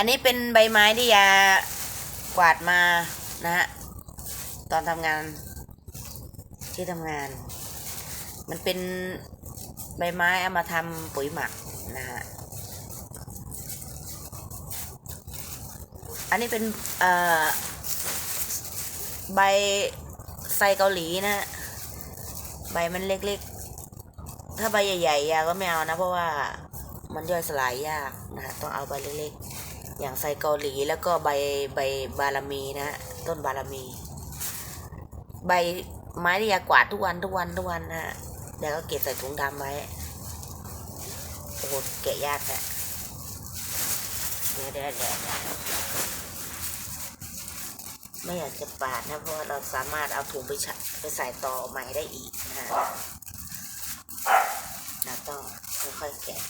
อันนี้เป็นใบไม้ที่ยากวาดมานะฮะตอนทำงานที่ทำงาน มันเป็นใบไม้เอามาทำปุ๋ยหมักนะฮะอันนี้เป็นใบไซเกาหลีนะฮะใบมันเล็กๆ ถ้าใบใหญ่ๆยาก็ไม่เอานะ เพราะว่ามันย่อยสลายยากนะฮะต้องเอาใบเล็กๆ อย่างไซเกาหลีแล้วก็ใบใบบารามีนะฮะต้นบารามี ใบไม้ที่ยากวาดทุกวันทุกวันทุกวันนะฮะเดี๋ยวก็เก็บใส่ถุงดำไว้โอ้โหแกะยากแหละเดี๋ยวเดี๋ยวเดี๋ยวเดี๋ยวไม่อยากจะปาดนะเพราะเราสามารถเอาถุงไปใช้ไปใส่ต่อใหม่ได้อีกนะฮะเราต้องค่อยๆแกะ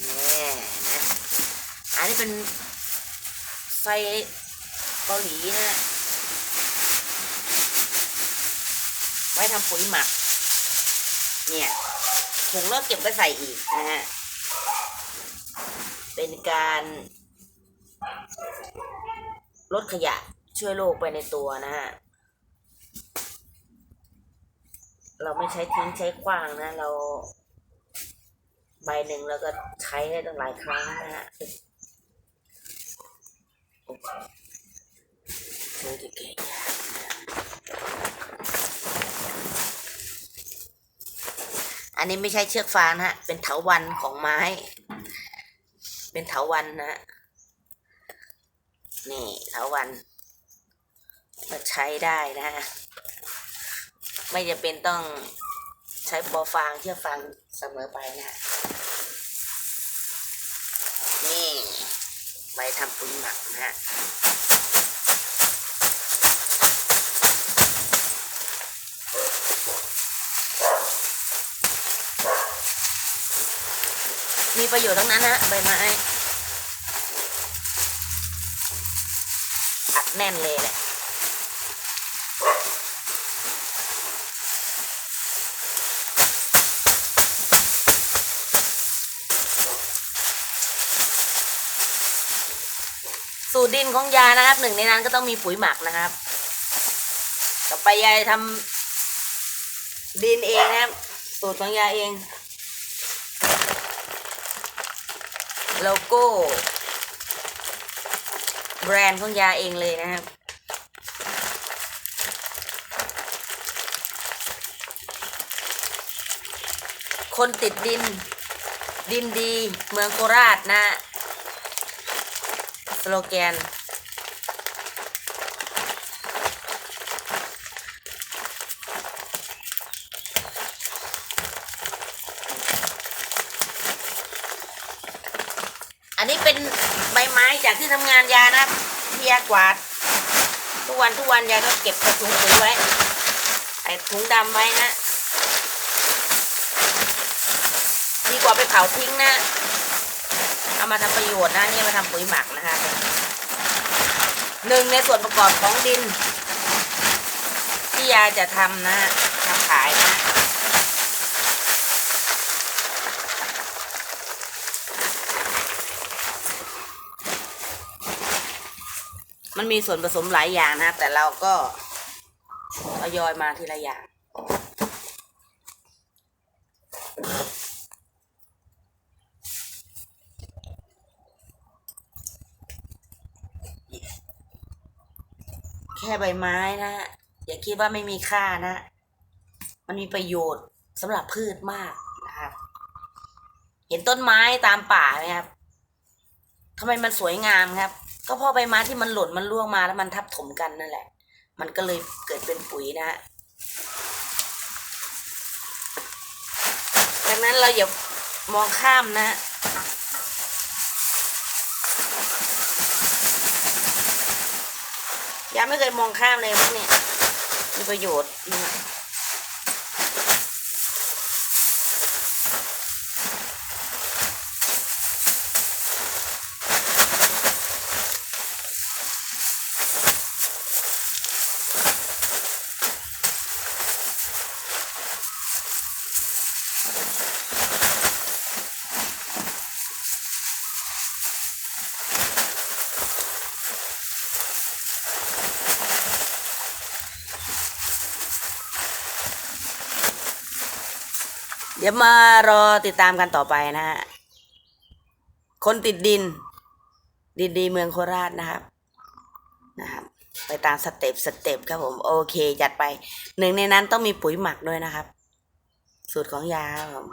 นี่นะ อันนี้เป็นไฟเกาหลีนะไว้ทำปุ๋ยหมัก เนี่ยถุงเลิกเก็บไปใส่อีกนะฮะ เป็นการลดขยะช่วยโลกไปในตัวนะฮะ เราไม่ใช้ทิ้งใช้ขว้างนะ เรา ใบหนึ่งแล้วก็ใช้ได้ตั้งหลายครั้งนะฮะ อันนี้ไม่ใช่เชือกฟางนะฮะ เป็นเถาวันของไม้ เป็นเถาวันนะฮะนี่เถาวันมาใช้ได้นะฮะ ไม่จะเป็นต้องใช้ปอฟางเชือกฟางเสมอไปนะฮะ นี่ ไว้ทำปุ๋ยหมักนะฮะมีประโยชน์ทั้งนั้นนะใบไม้อัดแน่นเลยแหละ สูตรดินของยานะครับหนึ่งในนั้นก็ต้องมีปุ๋ยหมักนะครับ ต่อไปยายทำดินเองนะครับ สูตรของยาเอง โลโก้ แบรนด์ของยาเองเลยนะครับคนติดดิน ดินดี เมืองโคราชนะ โลแกน อันนี้เป็นใบไม้จากที่ทำงานยานะที่ยากวาด ทุกวันทุกวันยายก็เก็บใส่ถุงปุ๋ยไว้ใส่ถุงดำไว้นะ ดีกว่าไปเผาทิ้งนะ เอามาทำประโยชน์นะนี่มาทำปุ๋ยหมักนะคะหนึ่งในส่วนประกอบของดิน ที่ยายจะทำนะทำขายนะมันมีส่วนผสมหลายอย่างนะแต่เราก็ทยอยมาทีละอย่าง ค่ใบไม้นะฮะอย่าคิดว่าไม่มีค่านะ มันมีประโยชน์สำหรับพืชมากนะครับ เห็นต้นไม้ตามป่าไหมครับทำไมมันสวยงามครับ ก็เพราะใบไม้ที่มันหล่นมันร่วงมาแล้วมันทับถมกันนั่นแหละ มันก็เลยเกิดเป็นปุ๋ยนะฮะดังนั้นเราอย่ามองข้ามนะ ยาไม่เคยมองข้ามเลยพวกนี้มีประโยชน์ เดี๋ยวมารอติดตามกันต่อไปนะฮะ คนติดดิน ดินดีเมืองโคราชนะครับ นะครับ ไปตามสเต็ปสเต็ปครับผม โอเค จัดไป หนึ่งในนั้นต้องมีปุ๋ยหมักด้วยนะครับ สูตรของยาครับผม